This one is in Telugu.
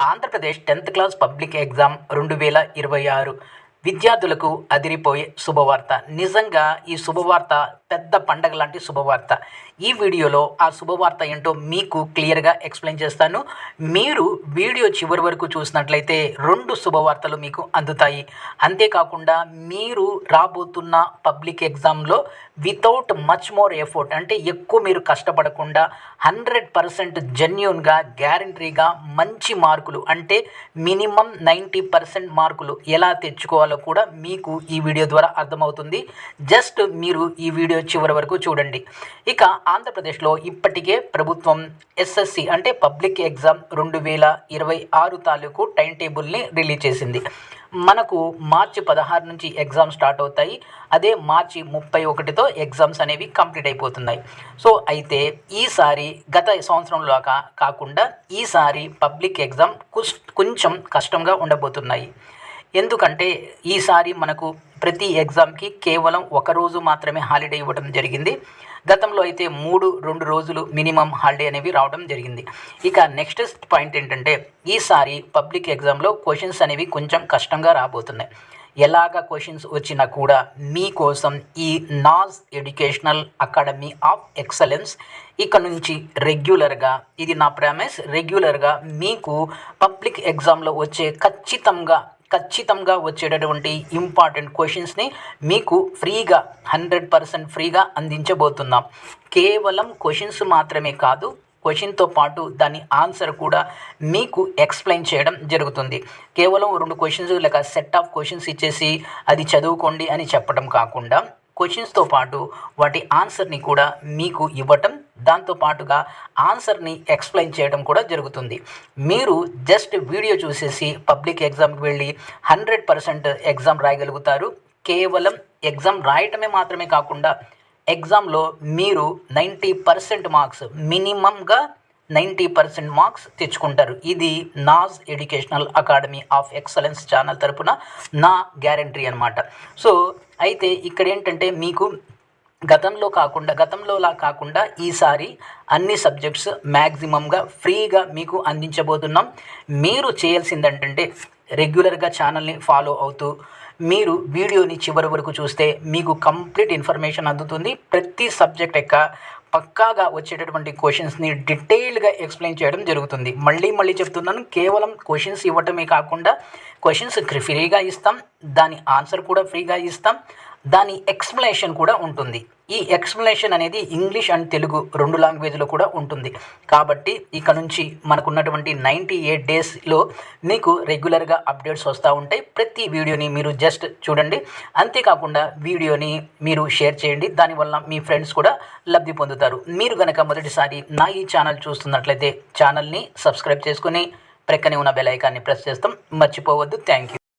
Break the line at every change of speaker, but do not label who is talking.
Andhra Pradesh tenth class public exam రెండు వేల ఇరవై ఆరు. విద్యార్థులకు అదిరిపోయే శుభవార్త. నిజంగా ఈ శుభవార్త పెద్ద పండగ లాంటి శుభవార్త. ఈ వీడియోలో ఆ శుభవార్త ఏంటో మీకు క్లియర్గా ఎక్స్ప్లెయిన్ చేస్తాను. మీరు వీడియో చివరి వరకు చూసినట్లయితే రెండు శుభవార్తలు మీకు అందుతాయి. అంతేకాకుండా మీరు రాబోతున్న పబ్లిక్ ఎగ్జామ్లో వితౌట్ మచ్ మోర్ ఎఫోర్ట్ అంటే ఎక్కువ మీరు కష్టపడకుండా హండ్రెడ్ పర్సెంట్ జెన్యున్గా గ్యారంటీగా మంచి మార్కులు అంటే మినిమం నైంటీ పర్సెంట్ మార్కులు ఎలా తెచ్చుకోవాలో కూడా మీకు ఈ వీడియో ద్వారా అర్థమవుతుంది. జస్ట్ మీరు ఈ వీడియో చివరి వరకు చూడండి. ఇక ఆంధ్రప్రదేశ్లో ఇప్పటికే ప్రభుత్వం ఎస్ఎస్సి అంటే పబ్లిక్ ఎగ్జామ్ రెండు వేల ఇరవై ఆరు తాలూకు టైం టేబుల్ని రిలీజ్ చేసింది. మనకు మార్చి పదహారు నుంచి ఎగ్జామ్ స్టార్ట్ అవుతాయి. అదే మార్చి ముప్పై ఒకటితో ఎగ్జామ్స్ అనేవి కంప్లీట్ అయిపోతున్నాయి. సో అయితే ఈసారి గత సంవత్సరంలో కాకుండా ఈసారి పబ్లిక్ ఎగ్జామ్ కొంచెం కష్టంగా ఉండబోతున్నాయి. ఎందుకంటే ఈసారి మనకు ప్రతి ఎగ్జామ్కి కేవలం ఒక రోజు మాత్రమే హాలిడే ఇవ్వడం జరిగింది. గతంలో అయితే మూడు రెండు రోజులు మినిమం హాలిడే అనేవి రావడం జరిగింది. ఇక నెక్స్ట్ పాయింట్ ఏంటంటే ఈసారి పబ్లిక్ ఎగ్జామ్లో క్వశ్చన్స్ అనేవి కొంచెం కష్టంగా రాబోతున్నాయి. ఎలాగ క్వశ్చన్స్ వచ్చినా కూడా మీకోసం ఈ Naz educational academy of excellence ఇక నుంచి రెగ్యులర్గా ఇది నా ప్రామిస్ రెగ్యులర్గా మీకు పబ్లిక్ ఎగ్జామ్లో వచ్చే ఖచ్చితంగా ఖచ్చితంగా వచ్చేటటువంటి ఇంపార్టెంట్ క్వశ్చన్స్ని మీకు ఫ్రీగా హండ్రెడ్ పర్సెంట్ ఫ్రీగా అందించబోతున్నాం. కేవలం క్వశ్చన్స్ మాత్రమే కాదు క్వశ్చన్తో పాటు దాని ఆన్సర్ కూడా మీకు ఎక్స్ప్లెయిన్ చేయడం జరుగుతుంది. కేవలం రెండు క్వశ్చన్స్ లేక సెట్ ఆఫ్ క్వశ్చన్స్ ఇచ్చేసి అది చదువుకోండి అని చెప్పడం కాకుండా క్వశ్చన్స్తో పాటు వాటి ఆన్సర్ని కూడా మీకు ఇవ్వటం దాంతో పాటుగా ఆన్సర్ని ఎక్స్ప్లెయిన్ చేయడం కూడా జరుగుతుంది. మీరు జస్ట్ వీడియో చూసేసి పబ్లిక్ ఎగ్జామ్కి వెళ్ళి హండ్రెడ్ పర్సెంట్ ఎగ్జామ్ రాయగలుగుతారు. కేవలం ఎగ్జామ్ రాయటమే మాత్రమే కాకుండా ఎగ్జామ్లో మీరు నైంటీ పర్సెంట్ మార్క్స్ మినిమంగా నైంటీ పర్సెంట్ మార్క్స్ తెచ్చుకుంటారు. ఇది Naz educational academy of excellence channel తరపున నా గ్యారంటీ అనమాట సో అయితే ఇక్కడ ఏంటంటే మీకు గతంలో కాకుండా గతంలోలా కాకుండా ఈసారి అన్ని సబ్జెక్ట్స్ మ్యాక్సిమంగా ఫ్రీగా మీకు అందించబోతున్నాం. మీరు చేయాల్సింది ఏంటంటే రెగ్యులర్గా ఛానల్ని ఫాలో అవుతూ మీరు వీడియోని చివరి వరకు చూస్తే మీకు కంప్లీట్ ఇన్ఫర్మేషన్ అందుతుంది. ప్రతి సబ్జెక్ట్ యొక్క పక్కాగా వచ్చేటటువంటి క్వశ్చన్స్ని డీటెయిల్గా ఎక్స్ప్లెయిన్ చేయడం జరుగుతుంది. మళ్ళీ మళ్ళీ చెప్తున్నాను కేవలం క్వశ్చన్స్ ఇవ్వటమే కాకుండా క్వశ్చన్స్ ఫ్రీగా ఇస్తాం. దాని ఆన్సర్ కూడా ఫ్రీగా ఇస్తాం. దాని ఎక్స్ప్లెనేషన్ కూడా ఉంటుంది. ఈ ఎక్స్ప్లెనేషన్ అనేది ఇంగ్లీష్ అండ్ తెలుగు రెండు లాంగ్వేజ్లో కూడా ఉంటుంది. కాబట్టి ఇక నుంచి మనకున్నటువంటి నైంటీ ఎయిట్ డేస్లో మీకు రెగ్యులర్గా అప్డేట్స్ వస్తూ ఉంటాయి. ప్రతి వీడియోని మీరు జస్ట్ చూడండి. అంతేకాకుండా వీడియోని మీరు షేర్ చేయండి. దానివల్ల మీ ఫ్రెండ్స్ కూడా లబ్ధి పొందుతారు. మీరు కనుక మొదటిసారి నా ఈ ఛానల్ చూస్తున్నట్లయితే ఛానల్ని సబ్స్క్రైబ్ చేసుకుని ప్రక్కనే ఉన్న బెల్ ఐకాన్ని ప్రెస్ చేస్తాం. మర్చిపోవద్దు. Thank you